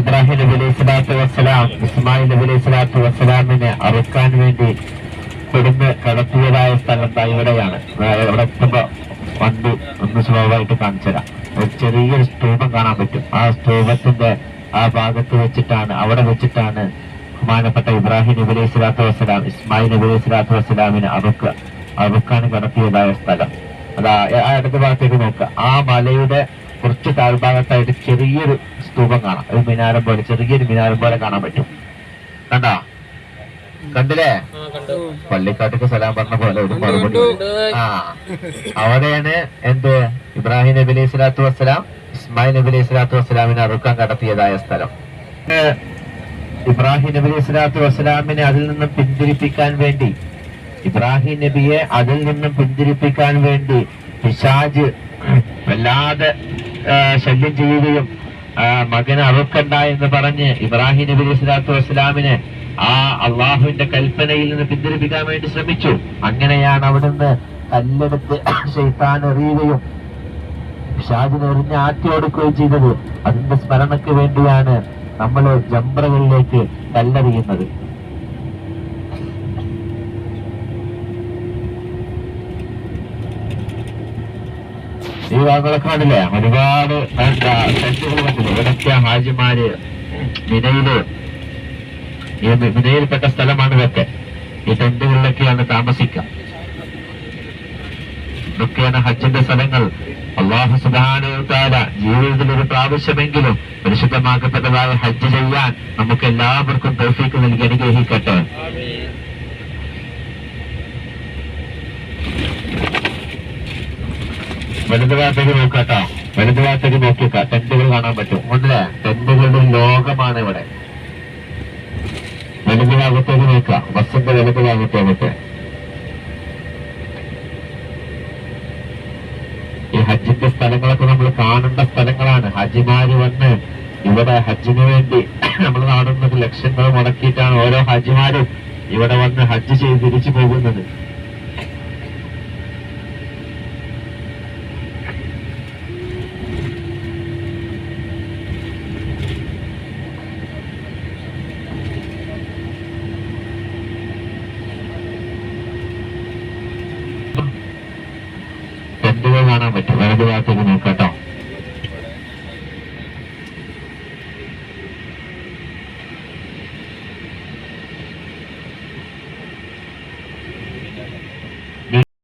ഇബ്രാഹിം നബി അലൈഹി സ്വലാത്തു വസ്സലാം ഇസ്മായിൽ നബി അലൈഹി സ്വലാത്തു വസ്സലാമിനെ അറുക്കാൻ വേണ്ടി കൊടുന്ന് കടത്തിയതായ സ്ഥലം ഇവിടെയാണ്. ഇവിടെ എത്തുമ്പോ വണ്ടി ഒന്ന് സ്ലോവായിട്ട് കാണിച്ചുതരാം ചെറിയൊരു സ്തൂപം കാണാൻ പറ്റും. ആ സ്തൂപത്തിന്റെ ആ ഭാഗത്ത് വെച്ചിട്ടാണ് അവിടെ വെച്ചിട്ടാണ് ബഹുമാനപ്പെട്ട ഇബ്രാഹിം നബി അലൈഹി സ്വലാത്തു വസ്സലാം ഇസ്മായിൽ നബി അലൈഹി സ്വലാത്തു വസ്സലാമിനെ അറുക്ക അറുക്കാൻ കടത്തിയതായ സ്ഥലം. അതാ ആ ഇടത് ഭാഗത്തേക്ക് നോക്കുക. ആ മലയുടെ കുറച്ച് താഴ്ഭാഗത്തായിട്ട് ചെറിയൊരു സ്തൂപം കാണാം. ഒരു മിനാരം പോലെ ചെറിയൊരു മിനാരം പോലെ കാണാൻ പറ്റും. കണ്ടാ? കണ്ടില്ലേ? പള്ളിക്കാട്ടിക്ക് സലാം പറഞ്ഞ പോലെ ഒരു മറുപടി ആ. അവിടെയാണ് എന്ത്? ഇബ്രാഹിം നബി അലൈഹി സ്വലാത്തു വസ്സലാം ഇസ്മായിൽ നബി അലൈഹി സ്വലാത്തു വസ്സലാമിനെ അറുക്കാൻ കടത്തിയതായ സ്ഥലം. ഇബ്രാഹിം നബി അലൈഹി സ്വലാത്തു വസ്സലാമിനെ അതിൽ നിന്നും പിന്തിരിപ്പിക്കാൻ വേണ്ടി ഇബ്രാഹിം നബിയെ അതിൽ നിന്നും പിന്തിരിപ്പിക്കാൻ വേണ്ടി പിശാജ് വല്ലാതെ ശല്യം ചെയ്യുകയും മകനെ അറുക്കണ്ട എന്ന് പറഞ്ഞ് ഇബ്രാഹിം നബി സ്വലാത്തു വസ്സലാമിനെ ആ അള്ളാഹുവിന്റെ കൽപ്പനയിൽ നിന്ന് പിന്തിരിപ്പിക്കാൻ വേണ്ടി ശ്രമിച്ചു. അങ്ങനെയാണ് അവിടുന്ന് കല്ലെടുത്ത് ഷെയ്ത്താൻ എറിയുകയും ഷാജിനെ എറിഞ്ഞ് ആറ്റി കൊടുക്കുകയും ചെയ്തത്. അതിന്റെ സ്മരണയ്ക്ക് വേണ്ടിയാണ് നമ്മൾ ജംബ്രകളിലേക്ക് കല്ലെറിയുന്നത് ഈ ഭാഗങ്ങളൊക്കെ ഒരുപാട് ടെന്റുകൾ ഹാജിമാര് മിനയിൽ ഈ മിനയിൽപ്പെട്ട സ്ഥലമാണ് ഇതൊക്കെ. ഈ ടെന്റുകളിലൊക്കെയാണ് താമസിക്കുക. ഇതൊക്കെയാണ് ഹജ്ജിന്റെ സ്ഥലങ്ങൾ. അള്ളാഹു സുധാന ജീവിതത്തിൽ ഒരു പ്രാവശ്യമെങ്കിലും പരിശുദ്ധമാക്കപ്പെട്ടതായ ഹജ്ജ് ചെയ്യാൻ നമുക്ക് എല്ലാവർക്കും തോഫീക്ക് നൽകി അനുഗ്രഹിക്കട്ടെ. വലതു ഭാഗത്തേക്ക് നോക്കാട്ടോ. വലതു ഭാഗത്തേക്ക് ടെന്റുകൾ കാണാൻ പറ്റും. ഉണ്ടല്ലേ? ടെന്റുകളുടെ ലോകമാണ് ഇവിടെ. വലതു ഭാഗത്തേക്ക് നോക്കാം ബസ്സിന്റെ വലതു ഭാഗത്തേക്ക് ഈ ഹജ്ജിന്റെ സ്ഥലങ്ങളൊക്കെ നമ്മൾ കാണേണ്ട സ്ഥലങ്ങളാണ്. ഹജ്ജിമാര് വന്ന് ഇവിടെ ഹജ്ജിന് വേണ്ടി നമ്മൾ നാടുന്നത് ലക്ഷങ്ങൾ മുടക്കിയിട്ടാണ് ഓരോ ഹജ്ജിമാരും ഇവിടെ വന്ന് ഹജ്ജ് ചെയ്ത് തിരിച്ചു പോകുന്നത് ടെന്റുകൾ കാണാൻ പറ്റും. വലതുഭാഗത്തേക്ക് നോക്കാട്ടോ